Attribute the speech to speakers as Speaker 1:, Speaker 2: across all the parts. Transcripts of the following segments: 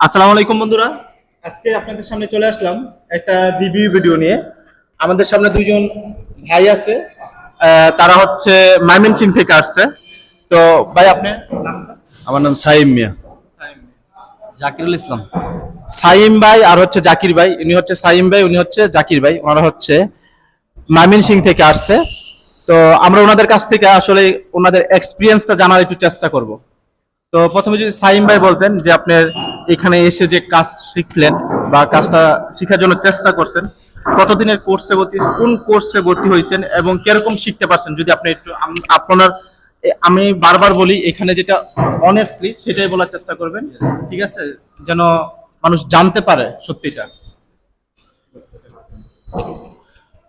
Speaker 1: আসসালামু আলাইকুম বন্ধুরা। আজকে আপনাদের সামনে চলে আসলাম একটা রিভিউ ভিডিও নিয়ে। আমাদের সামনে দুইজন ভাই আছে। তারা হচ্ছে মাইমিন ময়মনসিং থেকে আসছে। তো ভাই আপনি
Speaker 2: আমার নাম সাইম মিয়া।
Speaker 1: সাইম।
Speaker 2: জাকিরুল ইসলাম।
Speaker 1: সাইম ভাই আর হচ্ছে জাকির ভাই। উনি হচ্ছে সাইম ভাই উনি হচ্ছে জাকির ভাই। ওনারা হচ্ছে ময়মনসিং থেকে আসছে। তো আমরা ওনাদের কাছ থেকে আসলে ওনাদের এক্সপিরিয়েন্সটা জানার একটু চেষ্টা করব। তো প্রথমে যদি সাইম ভাই বলতেন যে আপনার এখানে এসে যে কাজ শিখলেন বা কাজটা শেখার জন্য চেষ্টা করছেন, কতদিনের কোর্সে ভর্তি কোন কোর্সে ভর্তি হয়েছেন এবং কীরকম শিখতে পারছেন? যদি আপনি একটু আপনার আমি বারবার বলি, এখানে যেটা অনেস্টলি সেটাই বলার চেষ্টা করবেন, ঠিক আছে? যেন মানুষ জানতে পারে সত্যিটা।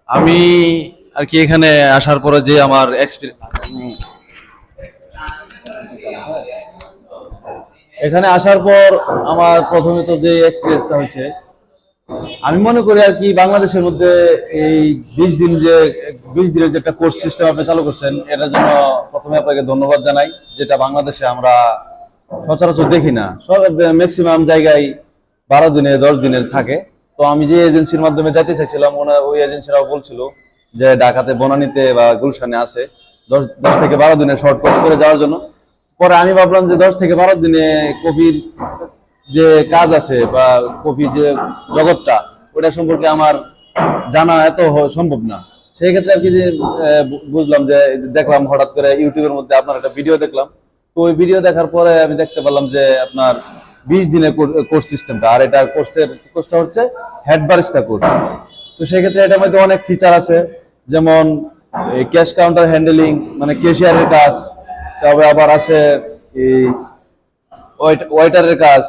Speaker 2: আমি আর কি এখানে আসার পরে যে আমার এক্সপিরিয়েন্স এখানে আসার পর আমার প্রথমে তো যে এক্সপিরিয়েন্সটা হয়েছে, আমি মনে করি আর কি বাংলাদেশের মধ্যে এই বিশ দিন যে, বিশ দিনের যে একটা কোর্স সিস্টেম আপনি চালু করছেন, এটার জন্য প্রথমে আপনাকে ধন্যবাদ জানাই, যেটা বাংলাদেশে আমরা সচরাচর দেখি না। সব ম্যাক্সিমাম জায়গায় বারো দিনে, দশ দিনের থাকে। তো আমি যে এজেন্সির মাধ্যমে যেতে চাইছিলাম ওনা- ওই এজেন্সিরাও বলছিল যে ঢাকাতে বনানিতে বা গুলশানে আছে, দশ দশ থেকে বারো দিনের শর্ট কোর্স করে যাওয়ার জন্য। পরে আমি ভাবলাম যে দশ থেকে বারো দিনে কপির যে কাজ আছে বা কফি যে জগৎটা, ওটা সম্পর্কে আমার জানা এত সম্ভব না। সেই ক্ষেত্রে আর কি যে বুঝলাম যে দেখলাম হঠাৎ করে ইউটিউবের মধ্যে আপনার একটা ভিডিও দেখলাম। তো ওই ভিডিও দেখার পরে আমি দেখতে পারলাম যে আপনার বিশ দিনের কোর্স সিস্টেমটা, আর এটা কোর্সের কোর্সটা হচ্ছে হেড বারিস্টা কোর্স। তো সেই ক্ষেত্রে এটার মধ্যে অনেক ফিচার আছে, যেমন ক্যাশ কাউন্টার হ্যান্ডেলিং মানে ক্যাশিয়ারের কাজ তারপরে আবার আছে এই ওয়েট- ওয়েটারের কাজ।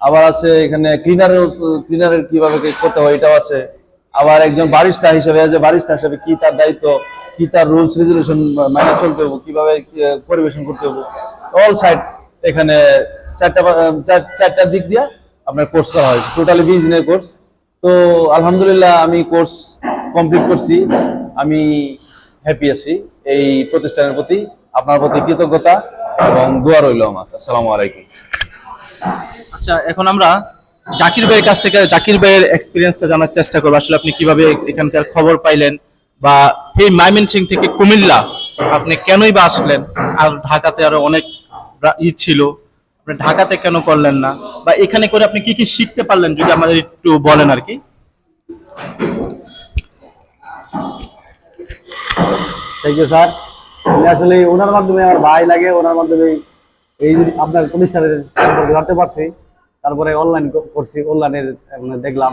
Speaker 2: আবার আছে এখানে ক্লিনারের ক্লিনারের কীভাবে করতে হয় এটাও আছে। আবার একজন বারিস্তা হিসেবে যে বারিস্তা হিসেবে কি তার দায়িত্ব, কি তার রুলস রেজুলেশন মেনে চলতে হবে, কীভাবে পরিবেশন করতে হবে। অল সাইড এখানে চারটা চার- চারটা দিক দিয়ে আপনার কোর্স করা হয়। টোটালি বিশ দিনের কোর্স তো আলহামদুলিল্লাহ আমি কোর্স কমপ্লিট করছি। আমি হ্যাপি আছি এই প্রতিষ্ঠানের প্রতি। আপনার প্রতি কৃতজ্ঞতা এবং দোয়া রইল আমার। আসসালামু আলাইকুম।
Speaker 1: আচ্ছা এখন আমরা জাকির ভাইয়ের কাছ থেকে জাকির ভাইয়ের এক্সপিরিয়েন্সটা জানার চেষ্টা করব। আসলে আপনি কীভাবে এখানকার খবর পাইলেন বা এই ময়মনসিং থেকে কুমিল্লা আপনি কেনই বা আসলেন? আর ঢাকাতে আরও অনেক ই ছিল। আপনি ঢাকাতে কেন করলেন না? বা এখানে করে আপনি কি কি শিখতে পারলেন? যদি আমাদের একটু বলেন আর কি।
Speaker 3: থ্যাংক ইউ স্যার আসলে ওনার মাধ্যমে আমার ভাই লাগে, ওনার মাধ্যমে এই আপনার প্রতিষ্ঠানের সম্পর্কে জানতে পারছি। তারপরে অনলাইন করছি অনলাইনের মানে দেখলাম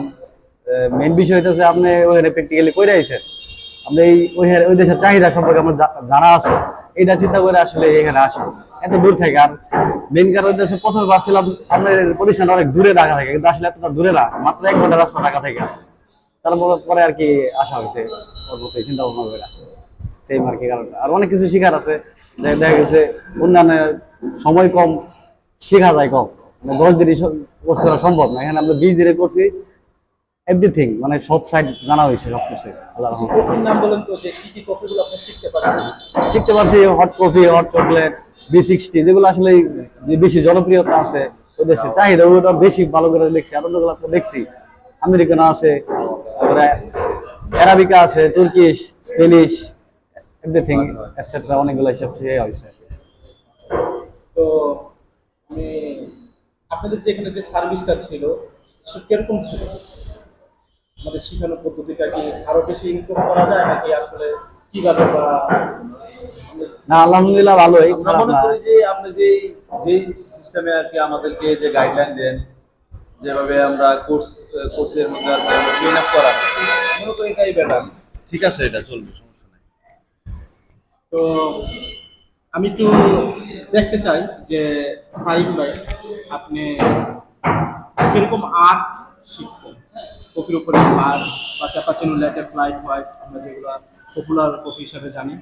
Speaker 3: মেইন বিষয় হইতেছে আপনি ওখানে প্র্যাকটিক্যালি কইরা আইছেন। আপনি এই ওই ওই দেশের চাহিদা সম্পর্কে আমার জানা আছে। এটা চিন্তা করে আসলে এখানে আসি। এত দূর থেকে আর মেইন কারণ হইতেছে প্রথমে ভাবছিলাম আপনার প্রতিষ্ঠানটা অনেক দূরে ঢাকা থেকে, কিন্তু আসলে এতটা দূরে না, মাত্র এক ঘণ্টা রাস্তা ঢাকা থেকে। তারপর পরে আর কি আসা হয়েছে চিন্তা ভাবনা করে। সেই আর কি কারণ। আর অনেক কিছু শেখার আছে। দেখা গেছে অন্যান্য সময় কম শেখা যায় কম। মানে দশ দিনই কোর্স করা সম্ভব না। এখানে আমরা বিশ দিনে করছি এভরিথিং মানে সব সাইড জানা হয়েছে সব কিছু
Speaker 1: আপনি শিখতে
Speaker 3: পারছি hot coffee hot chocolate B sixty যেগুলো আসলে যে বেশি জনপ্রিয়তা আছে ওই দেশে। চাহিদা ওটা বেশি ভালো করে দেখছি আর অন্যগুলো তো দেখছি। আমেরিকানো আছে তারপরে অ্যারাবিকা আছে তুর্কিশ স্পেনিশ এভরিথিং এটসেট্রা অনেকগুলো হিসাব শিখে হয়েছে।
Speaker 1: তো আমি আপনাদের যে এখানে যে সার্ভিসটা ছিল সে কীরকম ছিল? আমাদের শেখানোর পদ্ধতিটা কি আরও বেশি ইনকাম করা যায় নাকি আসলে কীভাবে বা
Speaker 3: না আলহামদুলিল্লাহ ভালোই।
Speaker 2: আমরা মনে করি যে আপনি যে যেই সিস্টেমে আর কি আমাদেরকে যে গাইডলাইন দেন যেভাবে আমরা কোর্স কোর্সের মধ্যে আর কি ট্রেন আপ করা
Speaker 1: মূলত এটাই বেটার
Speaker 2: ঠিক আছে এটা চলবে।
Speaker 1: তো আমি একটু দেখতে চাই যে সাইম ভাই আপনি কীরকম আর্ট শিখছেন? কফির উপরে আর্ট বা ক্যাপাচিনো ল্যাটে ফ্লাইট হোয়াইট আমরা যেগুলো পপুলার কফি হিসাবে জানি।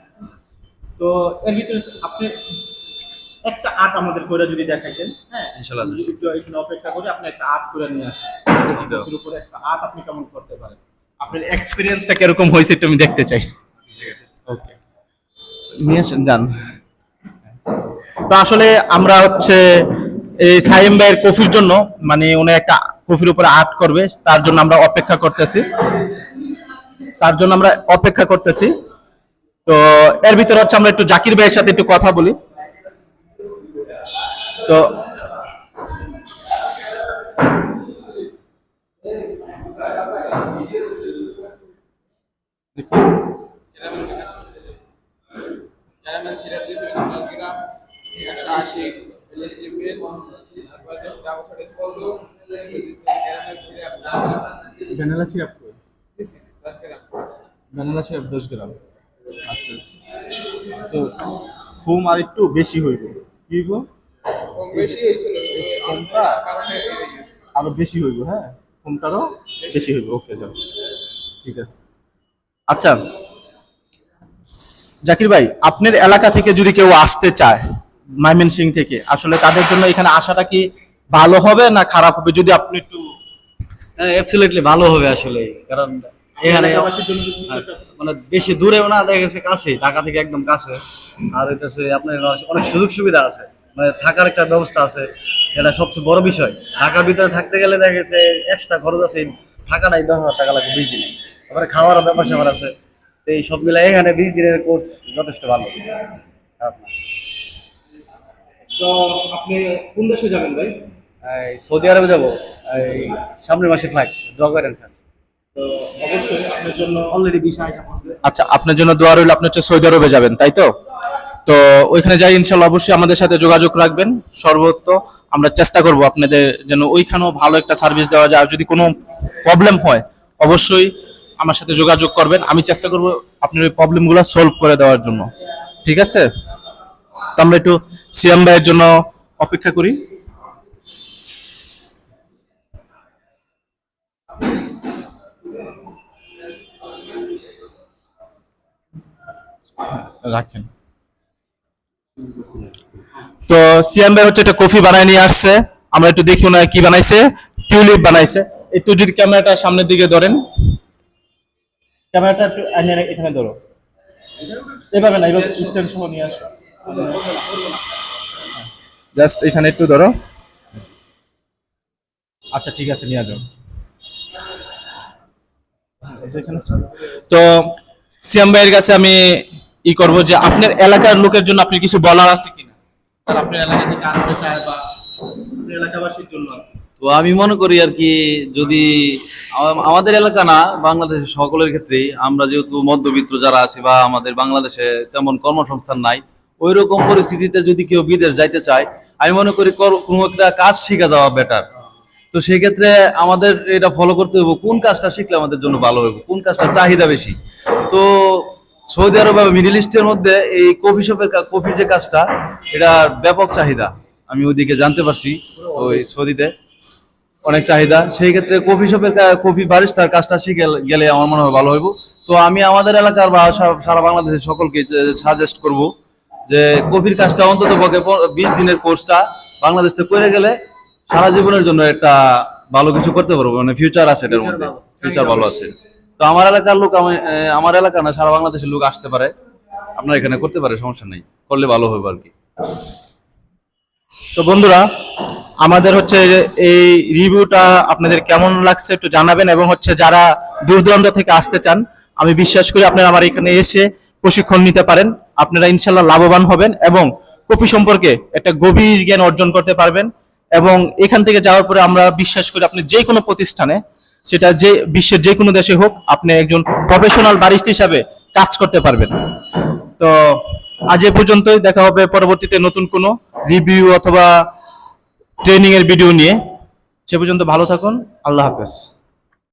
Speaker 1: তো এর ভিতরে আপনি একটা আর্ট আমাদের করে যদি দেখাইতেন। হ্যাঁ
Speaker 2: ইনশাআল্লাহ।
Speaker 1: একটু এখানে অপেক্ষা করে আপনি একটা আর্ট করে নিয়ে আসেন। কফির উপরে একটা আর্ট আপনি কেমন করতে পারেন? আপনার এক্সপিরিয়েন্সটা কীরকম হয়েছে একটু আমি দেখতে চাই। ওকে নিয়ে যান। তো আসলে আমরা হচ্ছে এই সাইম ভাইয়ের কফির জন্য মানে উনি একটা কফির উপরে আর্ট করবে, তার জন্য আমরা অপেক্ষা করতেছি। তার জন্য আমরা অপেক্ষা করতেছি। তো এর ভিতরে হচ্ছে আমরা একটু জাকির ভাইয়ের সাথে একটু কথা বলি। তো ভ্যানিলা সিরাপ
Speaker 4: দশ
Speaker 1: ভ্যানিলা সিরাপ দশ গ্রাম। আচ্ছা আচ্ছা। তো ফুম আর একটু বেশি হইব। কি হইব?
Speaker 4: হয়ে
Speaker 1: আরও বেশি হইব হ্যাঁ? ফোনটারও বেশি হইব। ওকে, যাও। ঠিক আছে। আচ্ছা। জাকির ভাই, আপনার এলাকা থেকে যদি কেউ আসতে চায় মাইমেন সিং থেকে, আসলে তাদের জন্য এখানে আসাটা কি ভালো হবে না খারাপ হবে? যদি আপনি একটু
Speaker 3: হ্যাঁ অ্যাবসলিউটলি ভালো হবে আসলে কারণ এখানে মানে বেশি দূরেও না দেখা গেছে কাছে ঢাকা থেকে একদম কাছে। আর হইতেছে আপনার অনেক সুযোগ সুবিধা আছে। মানে থাকার একটা ব্যবস্থা আছে এটা সবচেয়ে বড় বিষয়। ঢাকার ভিতরে থাকতে গেলে দেখা গেছে এক্সট্রা খরচ আছে থাকাটাই দশ হাজার টাকা লাগবে বিশ দিনে। তারপরে খাওয়ার ব্যাপার স্যাপার আছে। তো এই সব মিলাই এখানে বিশ দিনের কোর্স যথেষ্ট ভালো।
Speaker 1: তো আপনি কোন দেশে যাবেন ভাই?
Speaker 3: সৌদি আরবে যাব। এই সামনের মাসে ফ্লাইট ড্র করেন স্যার।
Speaker 1: তো অবশ্যই আপনার জন্য
Speaker 3: অলরেডি ভিসা
Speaker 1: আচ্ছা আপনার জন্য দোয়া রইল আপনি হচ্ছে সৌদি আরবে যাবেন তাই তো? তো ওইখানে যাই ইনশাল্লাহ অবশ্যই আমাদের সাথে যোগাযোগ রাখবেন। সর্বত্র আমরা চেষ্টা করব আপনাদের যেন ওইখানেও ভালো একটা সার্ভিস দেওয়া যায়। আর যদি কোনো প্রবলেম হয় অবশ্যই আমার সাথে যোগাযোগ করবেন। আমি চেষ্টা করব আপনার ওই প্রবলেমগুলো সলভ করে দেওয়ার জন্য। ঠিক আছে? তো আমরা একটু সিএম ভাইয়ের জন্য অপেক্ষা করি। রাখেন। তো সিয়াম ভাই হচ্ছে একটা কফি বানায় নিয়ে আসছে। আমরা একটু দেখি না কি বানাইছে। টিউলিপ বানাইছে। একটু যদি ক্যামেরাটা সামনের দিকে ধরেন। ক্যামেরাটা একটু এখানে ধরো। এভাবে না, এভাবে স্ট্যান্ড সহ নিয়ে আসো। জাস্ট এখানে একটু ধরো। আচ্ছা ঠিক আছে, নিয়ে যাও তো সিয়াম ভাইয়ের কাছে আমি ই করব যে আপনার এলাকার লোকের জন্য আপনি কিছু বলার আছে কিনা? তারা আপনার এলাকা থেকে আসতে চায় বা এলাকাবাসীর জন্য।
Speaker 2: তো আমি মনে করি আর কি, যদি আমাদের এলাকা না, বাংলাদেশের সকলের ক্ষেত্রেই আমরা যেহেতু মধ্যবিত্ত যারা আছি বা আমাদের বাংলাদেশে তেমন কর্মসংস্থান নাই ওই রকম পরিস্থিতিতে যদি কেউ বিদেশ যাইতে চায়, আমি মনে করি কোনো একটা কাজ শিখে দেওয়া বেটার তো সেই ক্ষেত্রে আমাদের এটা ফলো করতে হবে কোন কাজটা শিখলে আমাদের জন্য ভালো হবে কোন কাজটা চাহিদা বেশি। তো সৌদি আরব বা মিডিল ইস্টের মধ্যে এই কফি শপের কফির যে কাজটা এটা ব্যাপক চাহিদা। আমি ওদিকে জানতে পারছি ওই সৌদিতে অনেক চাহিদা। সেই ক্ষেত্রে কফি শপের কফি বারিস্তার কাজটা শিখে গেলে আমার মনে হয় ভালো হইব। তো আমি আমাদের এলাকার বা সারা বাংলাদেশের সকলকে সাজেস্ট করব যে কফির কাজটা অন্তত পক্ষে বিশ দিনের কোর্সটা বাংলাদেশ থেকে করে গেলে সারা জীবনের জন্য একটা ভালো কিছু করতে পারব। মানে ফিউচার আছে এটার মধ্যে। ফিউচার ভালো আছে। তো আমার এলাকার লোক, আমি আমার এলাকা না, সারা বাংলাদেশের লোক আসতে পারে। আপনার এখানে করতে পারে, সমস্যা নেই। করলে ভালো হবে আর কি।
Speaker 1: তো বন্ধুরা, আমাদের হচ্ছে এই রিভিউটা আপনাদের কেমন লাগছে একটু জানাবেন এবং হচ্ছে যারা দূর দূরান্ত থেকে আসতে চান, আমি বিশ্বাস করি আপনারা আমার এখানে এসে প্রশিক্ষণ নিতে পারেন। আপনারা ইনশাল্লাহ লাভবান হবেন এবং কফি সম্পর্কে একটা গভীর জ্ঞান অর্জন করতে পারবেন এবং এখান থেকে যাওয়ার পরে আমরা বিশ্বাস করি আপনি যে কোনো প্রতিষ্ঠানে সেটা যে বিশ্বের যে কোনো দেশে হোক, আপনি একজন প্রফেশনাল বারিস্তা হিসাবে কাজ করতে পারবেন। তো আজ এ পর্যন্তই, দেখা হবে পরবর্তীতে নতুন কোনো রিভিউ অথবা ট্রেনিংয়ের ভিডিও নিয়ে। সে পর্যন্ত ভালো থাকুন, আল্লাহ হাফেজ।